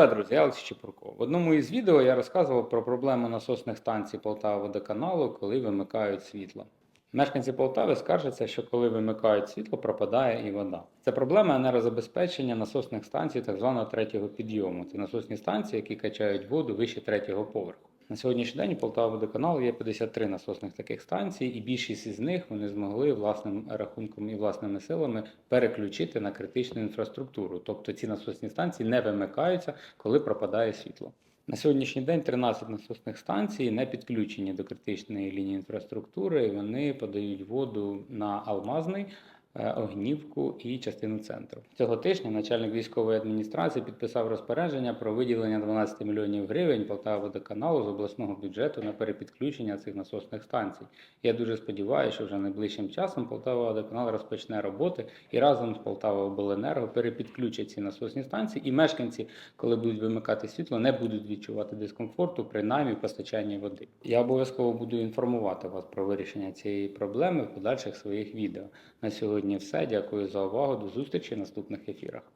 Вітаю, друзі, я Чепурко. В одному із відео я розказував про проблему насосних станцій Полтава водоканалу, коли вимикають світло. Мешканці Полтави скаржаться, що коли вимикають світло, пропадає і вода. Це проблема енергозабезпечення насосних станцій так званого третього підйому. Це насосні станції, які качають воду вище третього поверху. На сьогоднішній день у Полтава водоканалу є 53 насосних таких станцій, і більшість із них вони змогли власним рахунком і власними силами переключити на критичну інфраструктуру. Тобто ці насосні станції не вимикаються, коли пропадає світло. На сьогоднішній день 13 насосних станцій не підключені до критичної лінії інфраструктури. Вони подають воду на Алмазний, Огнівку і частину центру. Цього тижня начальник військової адміністрації підписав розпорядження про виділення 12 мільйонів гривень Полтава водоканалу з обласного бюджету на перепідключення цих насосних станцій. Я дуже сподіваюся, що вже найближчим часом Полтава водоканал розпочне роботи і разом з Полтава обленерго перепідключать ці насосні станції, і мешканці, коли будуть вимикати світло, не будуть відчувати дискомфорту при наймі постачанні води. Я обов'язково буду інформувати вас про вирішення цієї проблеми в подальших своїх відео. На сьогодні все. Дякую за увагу. До зустрічі в наступних ефірах.